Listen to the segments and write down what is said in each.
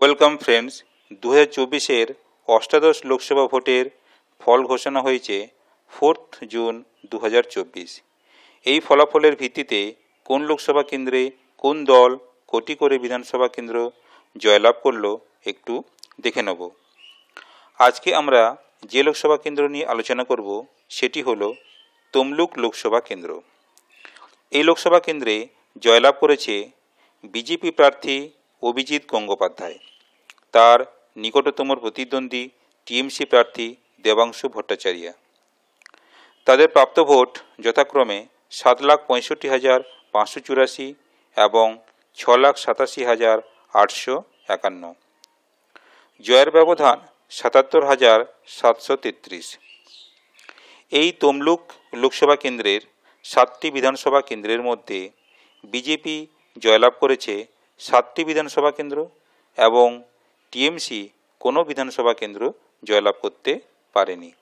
Welcome friends দু হাজার চব্বিশের অষ্টাদশ লোকসভা ভোটের ফল ঘোষণা হয়েছে ফোর্থ জুন দু হাজার চব্বিশ। এই ফলাফলের ভিত্তিতে কোন লোকসভা কেন্দ্রে কোন দল কোটি করে বিধানসভা কেন্দ্র জয়লাভ করল একটু দেখে নেব। আজকে আমরা যে লোকসভা কেন্দ্র নিয়ে আলোচনা করব সেটি হলো তমলুক লোকসভা কেন্দ্র। এই লোকসভা কেন্দ্রে জয়লাভ করেছে বিজেপি প্রার্থী অভিজিৎ গঙ্গোপাধ্যায়। তার নিকটতম প্রতিদ্বন্দ্বী টিএমসি প্রার্থী দেবাংশু ভট্টাচার্য। তাদের প্রাপ্ত ভোট যথাক্রমে সাত লাখ পঁয়ষট্টি হাজার পাঁচশো চুরাশি এবং ছ লাখ সাতাশি হাজার আটশো একান্ন। জয়ের ব্যবধান সাতাত্তর হাজার সাতশো তেত্রিশ। এই তমলুক লোকসভা কেন্দ্রের সাতটি বিধানসভা কেন্দ্রের মধ্যে বিজেপি জয়লাভ করেছে সাতটি বিধানসভা কেন্দ্র এবং টিএমসি কোনো বিধানসভা কেন্দ্র জয়লাভ করতে পারেনি।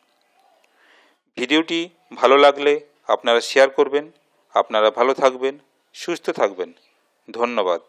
ভিডিওটি ভালো লাগলে আপনারা শেয়ার করবেন, আপনারা ভালো থাকবেন, সুস্থ থাকবেন। ধন্যবাদ।